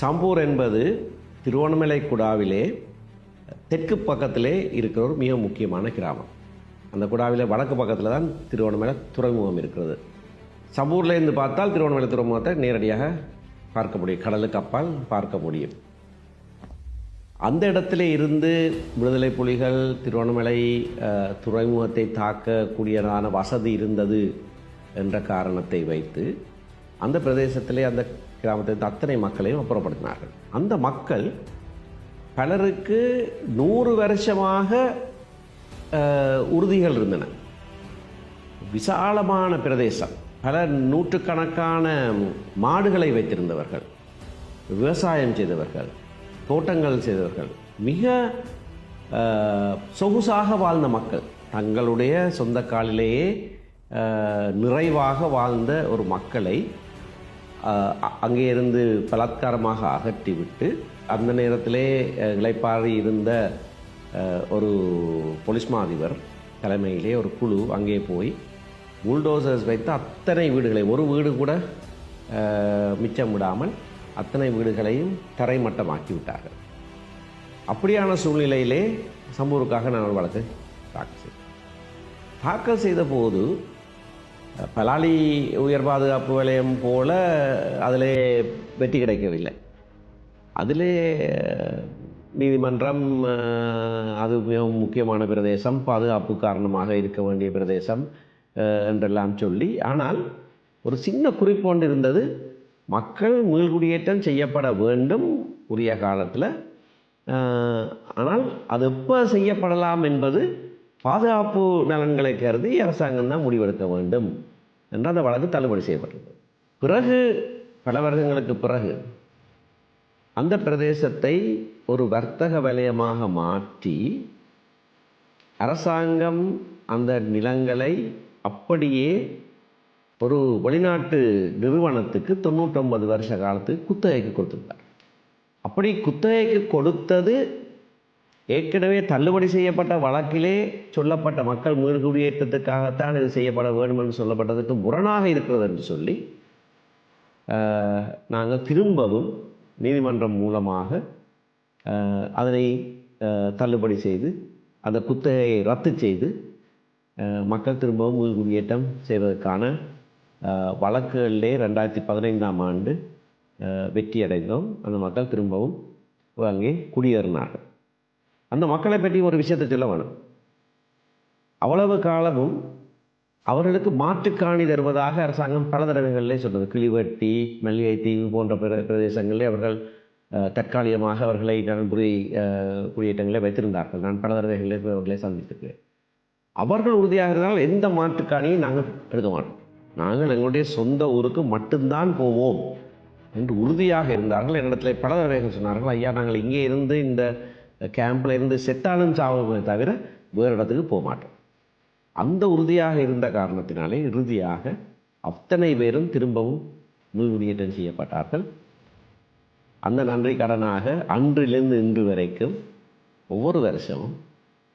சம்பூர் என்பது திருவண்ணாமலை குடாவிலே தெற்கு பக்கத்திலே இருக்கிற ஒரு மிக முக்கியமான கிராமம். அந்த குடாவிலே வடக்கு பக்கத்தில் தான் திருவண்ணாமலை துறைமுகம் இருக்கிறது. சம்பூர்லேருந்து பார்த்தால் திருவண்ணாமலை துறைமுகத்தை நேரடியாக பார்க்க முடியும். கடலுக்கு அப்பால் பார்க்க முடியும். அந்த இடத்துல இருந்து விடுதலை புலிகள் திருவண்ணாமலை துறைமுகத்தை தாக்கக்கூடியதான வசதி இருந்தது என்ற காரணத்தை வைத்து அந்த பிரதேசத்திலே அந்த கிராமத்தில் அத்தனை மக்களையும் அப்புறப்படுத்தினார்கள். அந்த மக்கள் பலருக்கு நூறு வருஷமாக உறுதிகள் இருந்தன. விசாலமான பிரதேசம். பல நூற்றுக்கணக்கான மாடுகளை வைத்திருந்தவர்கள் விவசாயம் செய்தவர்கள் தோட்டங்கள் செய்தவர்கள். மிக சொகுசாக வாழ்ந்த மக்கள். தங்களுடைய சொந்த காலிலேயே நிறைவாக வாழ்ந்த ஒரு மக்களை அங்கே இருந்து பலாத்காரமாக அகற்றிவிட்டு அந்த நேரத்திலே இளைப்பாறி இருந்த ஒரு போலீஸ் மா அதிபர் தலைமையிலே ஒரு குழு அங்கே போய் புல்டோசர்ஸ் வைத்து அத்தனை வீடுகளை ஒரு வீடு கூட மிச்சம் விடாமல் அத்தனை வீடுகளையும் தரைமட்டமாக்கி விட்டார்கள் அப்படியான சூழ்நிலையிலே சம்பூருக்காக நான் ஒரு வழக்கு தாக்கல் செய்தேன். தாக்கல் செய்த போது பலாலி உயர் பாதுகாப்பு வலயம் போல அதிலே வெற்றி கிடைக்கவில்லை. அதிலே நீதிமன்றம் அது மிகவும் முக்கியமான பிரதேசம் பாதுகாப்பு காரணமாக இருக்க வேண்டிய பிரதேசம் என்றெல்லாம் சொல்லி ஆனால் ஒரு சின்ன குறிப்பொன்று இருந்தது. மக்கள் மீள்குடியேற்றம் செய்யப்பட வேண்டும் உரிய காலத்தில். ஆனால் அது எப்போ செய்யப்படலாம் என்பது பாதுகாப்பு நலன்களை கருதி அரசாங்கம் தான் முடிவெடுக்க வேண்டும் என்று அந்த வழக்கு தள்ளுபடி செய்யப்பட்டது. பிறகு பல வருடங்களுக்கு பிறகு அந்த பிரதேசத்தை ஒரு வர்த்தக வலயமாக மாற்றி அரசாங்கம் அந்த நிலங்களை அப்படியே ஒரு வெளிநாட்டு நிறுவனத்துக்கு தொண்ணூற்றொன்பது வருஷ காலத்துக்கு குத்தகைக்கு கொடுத்துருந்தார். அப்படி குத்தகைக்கு கொடுத்தது ஏற்கனவே தள்ளுபடி செய்யப்பட்ட வழக்கிலே சொல்லப்பட்ட மக்கள் மீள்குடியேற்றத்துக்காகத்தான் இது செய்யப்பட வேண்டும் என்று சொல்லப்பட்டதுக்கு முரணாக இருக்கிறது என்று சொல்லி நாங்கள் திரும்பவும் நீதிமன்றம் மூலமாக அதனை தள்ளுபடி செய்து அந்த குத்தகையை ரத்து செய்து மக்கள் திரும்பவும் மீள்குடியேற்றம் செய்வதற்கான வழக்குகளிலே ரெண்டாயிரத்தி பதினைந்தாம் ஆண்டு வெற்றியடைந்தோம். வெற்றி அடைந்தோம் அந்த மக்கள் திரும்பவும் அங்கே குடியேறினார்கள். அந்த மக்களை பற்றி ஒரு விஷயத்தை சொல்ல வேணும். அவ்வளவு காலமும் அவர்களுக்கு மாற்றுக்காணி தருவதாக அரசாங்கம் பல தடவைகளிலே சொன்னது. கிளிவட்டி மல்லிகை தீவு போன்ற பிர பிரதேசங்களிலே அவர்கள் தற்காலிகமாக அவர்களை நலன்புரி அஹ், குடியேற்றங்களை வைத்திருந்தார்கள். நான் பல தடவைகளிலே அவர்களை சந்தித்திருக்கிறேன். அவர்கள் உறுதியாக இருந்தால் எந்த மாற்றுக்காணியும் நாங்கள் எடுக்க மாட்டோம். நாங்கள் எங்களுடைய சொந்த ஊருக்கு மட்டும்தான் போவோம் என்று உறுதியாக இருந்தார்கள். என்னிடத்தில் பல தடவைகள் சொன்னார்கள். ஐயா நாங்கள் இங்கே இருந்து இந்த கேம்பில் இருந்து செத்தாலும் சாவோமே தவிர வேறு இடத்துக்கு போக மாட்டோம். அந்த உறுதியாக இருந்த காரணத்தினாலே இறுதியாக அத்தனை பேரும் திரும்பவும் மீள்குடியேற்றம் செய்யப்பட்டார்கள். அந்த நன்றி கடனாக அன்றிலிருந்து இன்று வரைக்கும் ஒவ்வொரு வருஷமும்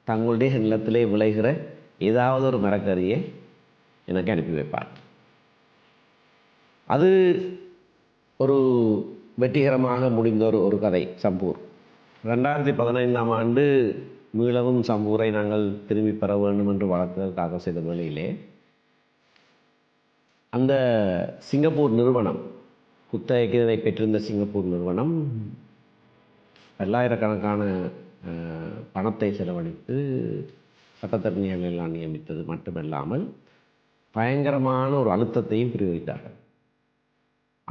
தங்களுடைய நிலத்திலே விளைகிற ஏதாவது ஒரு மரக்கறியை எனக்கு அனுப்பி வைப்பார். அது ஒரு வெற்றிகரமாக முடிந்த ஒரு ஒரு கதை சம்பூர். ரெண்டாயிரத்தி பதினைந்தாம் ஆண்டு மீளவும் சம்பூரை நாங்கள் திரும்பி பெற வேண்டும் என்று வழக்கு செய்த வேளையிலே அந்த சிங்கப்பூர் நிறுவனம் குத்தகை பெற்றிருந்த சிங்கப்பூர் நிறுவனம் பல்லாயிரக்கணக்கான பணத்தை செலவழித்து சட்டத்தரணிகள் எல்லாம் நியமித்தது மட்டுமல்லாமல் பயங்கரமான ஒரு அழுத்தத்தையும் பிரயோகித்தார்கள்.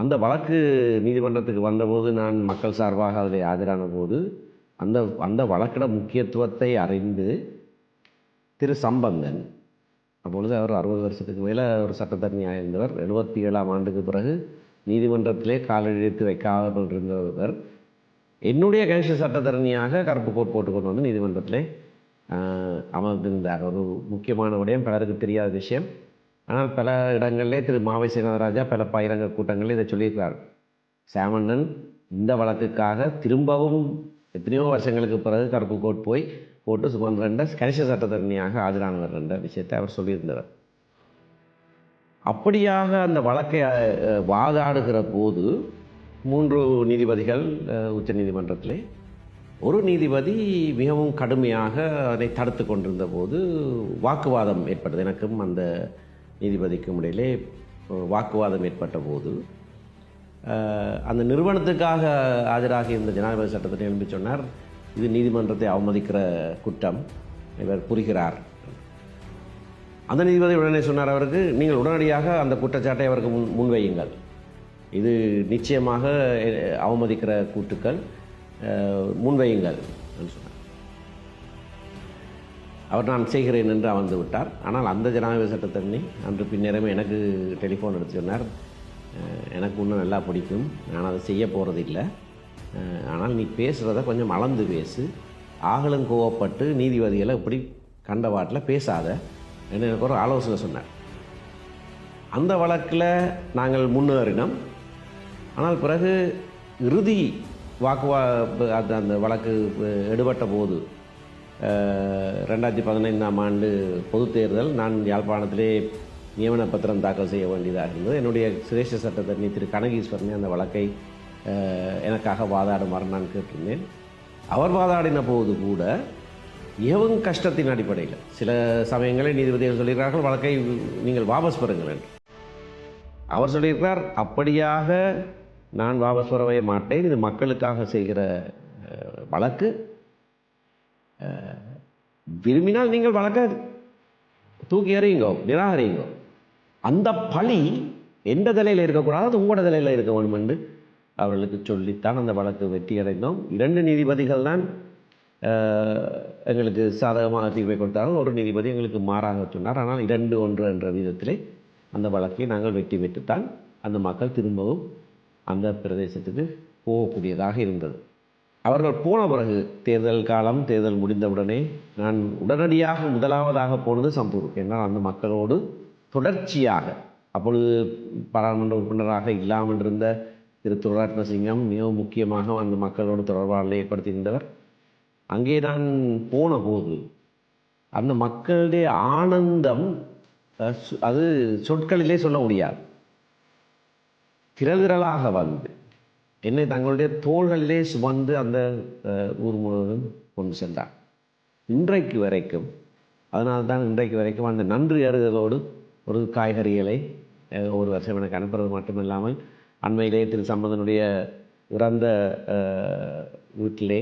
அந்த வழக்கு நீதிமன்றத்துக்கு வந்தபோது நான் மக்கள் சார்பாக அதில் ஆஜரான போது அந்த அந்த வழக்கிட முக்கியத்துவத்தை அறிந்து திரு சம்பந்தன் அப்பொழுது அவர் அறுபது வருஷத்துக்கு மேலே ஒரு சட்டத்தரணியாக இருந்தவர் எழுபத்தி ஏழாம் ஆண்டுக்கு பிறகு நீதிமன்றத்திலே காலெழுத்து வைக்காமல் இருந்தவர். என்னுடைய கணிச சட்டத்தரணியாக கருப்பு கோட் போட்டு கொண்டு வந்து நீதிமன்றத்திலே அமர்ந்திருந்தார். ஒரு முக்கியமான விடயம் பலருக்கு தெரியாத விஷயம். ஆனால் பல இடங்களிலே திரு மாவை சீனராஜா பல பகிரங்க கூட்டங்களில் இதை சொல்லியிருக்கிறார். சாமண்ணன் இந்த வழக்குக்காக திரும்பவும் எத்தனையோ வருஷங்களுக்கு பிறகு கருப்பு கோட் போய் போட்டு சுமந்திரண்ட கணிச சட்டத்தரணியாக ஆஜரானவர் என்ற விஷயத்தை அவர் சொல்லியிருந்தார் அப்படியாக அந்த வழக்கை வாதாடுகிற போது மூன்று நீதிபதிகள் உச்ச நீதிமன்றத்திலே. ஒரு நீதிபதி மிகவும் கடுமையாக அதை தடுத்து கொண்டிருந்த போது வாக்குவாதம் ஏற்பட்டது. எனக்கும் அந்த நீதிபதிக்கும் இடையிலே வாக்குவாதம் ஏற்பட்ட போது அந்த நிறுவனத்துக்காக ஆஜராகி இருந்த ஜனாதிபதி சட்டத்தை எழுப்பி சொன்னார் இது நீதிமன்றத்தை அவமதிக்கிற குற்றம் இவர் புரிகிறார். அந்த நீதிபதி உடனே சொன்னார் அவருக்கு நீங்கள் உடனடியாக அந்த குற்றச்சாட்டை அவருக்கு முன் முன்வையுங்கள். இது நிச்சயமாக அவமதிக்கிற கூட்டுக்கள் முன்வையுங்கள். சொன்னார். அவர் நான் செய்கிறேன் என்று அமர்ந்து விட்டார். ஆனால் அந்த ஜனாதிபதி சட்டத்தண்ணி அன்று பின்னரமே எனக்கு டெலிஃபோன் எடுத்து சொன்னார் எனக்கு இன்னும் நல்லா பிடிக்கும். நான் அதை செய்ய போகிறதில்லை ஆனால் நீ பேசுகிறத கொஞ்சம் அளந்து பேசு. ஆகலும் கோவப்பட்டு நீதிபதிகளை இப்படி கண்ட வாட்டில் பேசாத என்று எனக்கு ஒரு ஆலோசனை சொன்னார். அந்த வழக்கில் நாங்கள் முன்னேறினோம். ஆனால் பிறகு இறுதி வாக்குவா அந்த அந்த வழக்கு எடுபட்ட போது ரெண்டாயிரத்தி பதினைந்தாம் ஆண்டு பொதுத் தேர்தல் நான் யாழ்ப்பாணத்திலே நியமன பத்திரம் தாக்கல் செய்ய வேண்டியதாக இருந்தது. என்னுடைய சிரேஷ்ட சட்டத்தரணி திரு கனகீஸ்வரனே அந்த வழக்கை எனக்காக வாதாடுமாறு நான் கேட்டிருந்தேன். அவர் வாதாடின போது கூட மிகவும் கஷ்டத்தின் அடிப்படையில் சில சமயங்களில் நீதிபதிகள் சொல்கிறார்கள் வழக்கை நீங்கள் வாபஸ் பெறுங்கள் என்று. அவர் சொல்லியிருக்கிறார் அப்படியாக நான் வாபஸ் பெறவே மாட்டேன். இது மக்களுக்காக செய்கிற வழக்கு. விரும்பினால் நீங்கள் வளர்க்காது. தூக்கி எறியுங்கோ நிராகரியுங்கோ அந்த பழி எந்த தலையில் இருக்கக்கூடாது அது உங்களோட தலையில் இருக்க வேண்டும் என்று அவர்களுக்கு சொல்லித்தான் அந்த வழக்கு வெற்றி அடைந்தோம். இரண்டு நீதிபதிகள் தான் எங்களுக்கு சாதகமாக தீர்வை கொடுத்தார்கள். ஒரு நீதிபதி எங்களுக்கு மாறாக சொன்னார். ஆனால் இரண்டு ஒன்று என்ற விதத்திலே அந்த வழக்கை நாங்கள் வெற்றி பெற்றுத்தான் அந்த மக்கள் திரும்பவும் அந்த பிரதேசத்துக்கு போகக்கூடியதாக இருந்தது. அவர்கள் போன பிறகு தேர்தல் காலம் தேர்தல் முடிந்தவுடனே நான் உடனடியாக முதலாவதாக போனது சம்பூர். என்றால் அந்த மக்களோடு தொடர்ச்சியாக அப்பொழுது பாராளுமன்ற உறுப்பினராக இல்லாமல் இருந்த திரு துரரத்னசிங்கம் மிகவும் முக்கியமாக அந்த மக்களோடு தொடர்பாடலை ஏற்படுத்தியிருந்தவர். அங்கே நான் போன போது அந்த மக்களுடைய ஆனந்தம் அது சொற்களிலே சொல்ல முடியாது. திரதிரளாக வந்து என்னை தங்களுடைய தோள்களிலே சுமந்து அந்த ஊர் முழுவதும் கொண்டு சென்றார். இன்றைக்கு வரைக்கும் அதனால தான் இன்றைக்கு வரைக்கும் அந்த நன்றி அறுதலோடு ஒரு காய்கறிகளை ஒரு வருஷம் எனக்கு அனுப்புறது மட்டுமில்லாமல் அண்மையிலே திரு சம்பந்தனுடைய இறந்த வீட்டிலே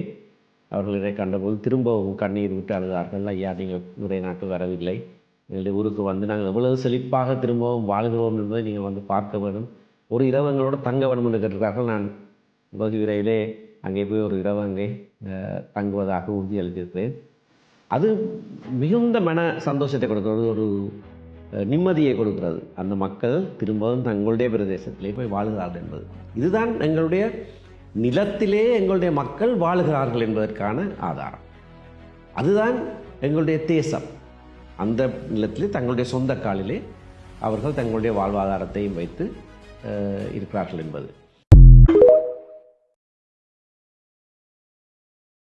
அவர்களை கண்டபோது திரும்பவும் கண்ணீர் விட்டு அழுதார்கள். ஐயா நீங்கள் நிறைய நாட்கள் வரவில்லை. எங்களுடைய ஊருக்கு வந்து நாங்கள் எவ்வளவு செழிப்பாக திரும்பவும் வாழ்கிறோம் என்பதை நீங்கள் வந்து பார்க்க வேண்டும். ஒரு இரவு எங்களோட தங்க வேண்டும் என்று கேட்டிருக்கார்கள் நான் வெகு விரைவிலே அங்கே போய் ஒரு இரவு அங்கே தங்குவதாக உறுதியளித்திருக்கிறேன் அது மிகுந்த மன சந்தோஷத்தை கொடுக்கிறது ஒரு நிம்மதியை கொடுக்கிறது. அந்த மக்கள் திரும்பவும் தங்களுடைய பிரதேசத்திலே போய் வாழ்கிறார்கள் என்பது. இதுதான் எங்களுடைய நிலத்திலே எங்களுடைய மக்கள் வாழுகிறார்கள் என்பதற்கான ஆதாரம். அதுதான் எங்களுடைய தேசம். அந்த நிலத்திலே தங்களுடைய சொந்த காலிலே அவர்கள் தங்களுடைய வாழ்வாதாரத்தையும் வைத்து இருக்கிறார்கள் என்பது.